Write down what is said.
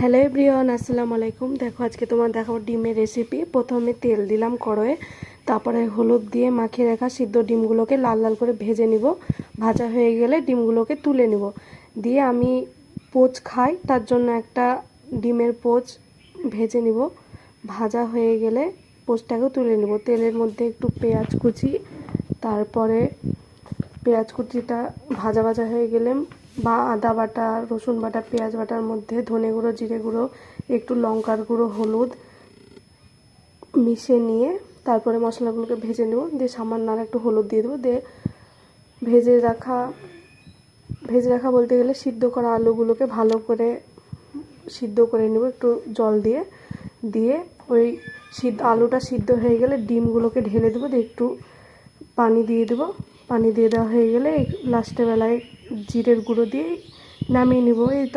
Hello everyone, আসসালামু আলাইকুম। দেখো, আজকে তোমার দেখাবো ডিমের রেসিপি প্রথমে তেল দিলাম কড়াইয়ে, তারপরে হলুদ দিয়ে মাখিয়ে রাখা সিদ্ধ ডিমগুলোকে লাল লাল করে ভেজে নিব। ভাজা হয়ে গেলে ডিমগুলোকে তুলে নিব। দিয়ে আমি পোচ খাই, তার জন্য একটা ডিমের পোচ ভেজে নিব। ভাজা হয়ে গেলে পোচটাকেও তুলে নিব। তেলের মধ্যে একটু পেঁয়াজ কুচি, তারপরে পেঁয়াজ কুচিটা ভাজা ভাজা হয়ে গেলে বা আদা বাটা, রসুন বাটা, পেঁয়াজ বাটার মধ্যে ধনে গুঁড়ো, জিরে গুঁড়ো, একটু লঙ্কার গুঁড়ো, হলুদ মিশিয়ে নিয়ে তারপরে মশলাগুলোকে ভেজে নেব। দিয়ে সামান্য আর একটু হলুদ দিয়ে দেবো। দিয়ে ভেজে রাখা ভেজে রাখা বলতে গেলে সিদ্ধ করা আলুগুলোকে ভালো করে সিদ্ধ করে নেব একটু জল দিয়ে। দিয়ে ওই সিদ্ধ, আলুটা সিদ্ধ হয়ে গেলে ডিমগুলোকে ঢেলে দেবো। দিয়ে একটু পানি দিয়ে দেবো। পানি দিয়ে দেওয়া হয়ে গেলে লাস্টে বেলায় জিরের গুঁড়ো দিয়ে নামিয়ে নিব। এই তো